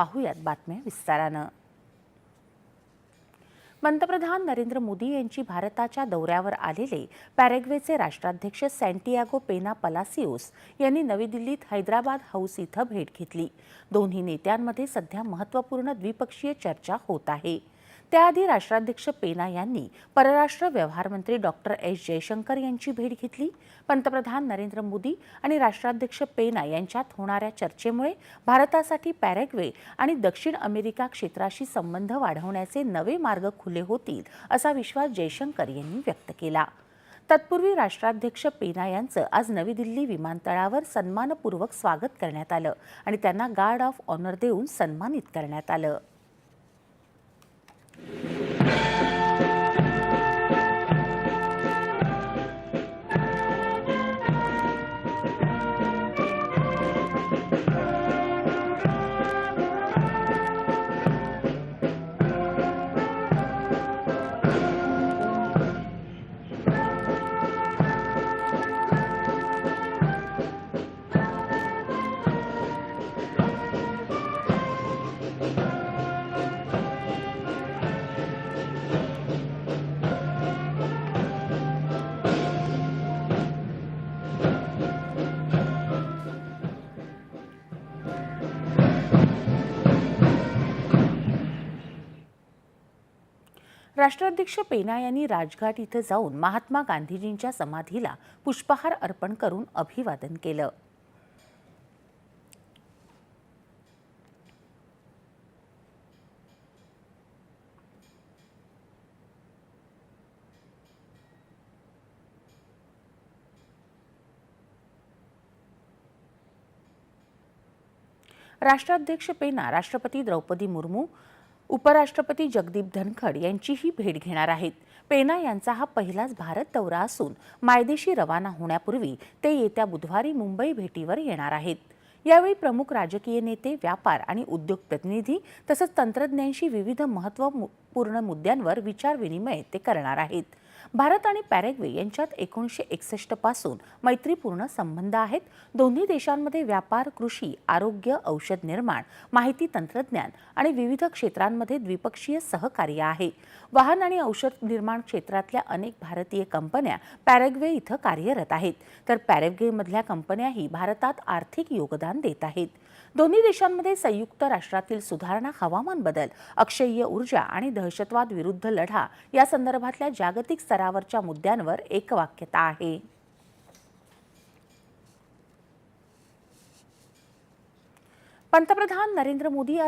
पाहूयात बातम्या विस्तारानं. पंतप्रधान नरेंद्र मोदी यांची भारताच्या दौऱ्यावर आलेले पॅरेग्वेचे राष्ट्राध्यक्ष सँटियागो पेना पलासिओस यांनी नवी दिल्लीत हैदराबाद हाऊस इथं भेट घेतली. दोन्ही नेत्यांमध्ये सध्या महत्त्वपूर्ण द्विपक्षीय चर्चा होत आहे. त्याआधी राष्ट्राध्यक्ष पेना यांनी परराष्ट्र व्यवहार मंत्री डॉक्टर एस. जयशंकर यांची भेट घेतली. पंतप्रधान नरेंद्र मोदी आणि राष्ट्राध्यक्ष पेना यांच्यात होणाऱ्या चर्चेमुळे भारतासाठी पॅरेग्वे आणि दक्षिण अमेरिका क्षेत्राशी संबंध वाढवण्याचे नवे मार्ग खुले होतील असा विश्वास जयशंकर यांनी व्यक्त केला. तत्पूर्वी राष्ट्राध्यक्ष पेना यांचं आज नवी दिल्ली विमानतळावर सन्मानपूर्वक स्वागत करण्यात आलं आणि त्यांना गार्ड ऑफ ऑनर देऊन सन्मानित करण्यात आलं. राष्ट्राध्यक्ष पेना यांनी राजघाट इथं जाऊन महात्मा गांधीजींच्या समाधीला पुष्पहार अर्पण करून अभिवादन केलं. राष्ट्राध्यक्ष पेना राष्ट्रपती द्रौपदी मुर्मू उपराष्ट्रपती जगदीप धनखड यांचीही भेट घेणार आहेत. पेना यांचा हा पहिलाच भारत दौरा असून मायदेशी रवाना होण्यापूर्वी ते येत्या बुधवारी मुंबई भेटीवर येणार आहेत. यावेळी प्रमुख राजकीय नेते व्यापार आणि उद्योग प्रतिनिधी तसंच तंत्रज्ञांशी विविध महत्त्वपूर्ण मुद्द्यांवर विचारविनिमय ते करणार आहेत. भारत आणि पॅरेग्वे यांच्यात एकोणीसशे एकसष्टपासून मैत्रीपूर्ण संबंध आहेत. दोन्ही देशांमध्ये व्यापार कृषी आरोग्य औषध निर्माण माहिती तंत्रज्ञान आणि विविध क्षेत्रांमध्ये द्विपक्षीय सहकार्य आहे. वाहन आणि औषध निर्माण क्षेत्रातल्या अनेक भारतीय कंपन्या पॅरेग्वे इथं कार्यरत आहेत. तर पॅरेग्वेमधल्या कंपन्याही भारतात आर्थिक योगदान देत आहेत. दोन्ही देशांमध्ये संयुक्त राष्ट्रातील सुधारणा हवामान बदल अक्षय्य ऊर्जा आणि दहशतवाद विरुद्ध लढा या संदर्भातल्या जागतिक स्तरावरच्या मुद्द्यांवर एकवाक्यता आहे. पंतप्रधान नरेंद्र मोदी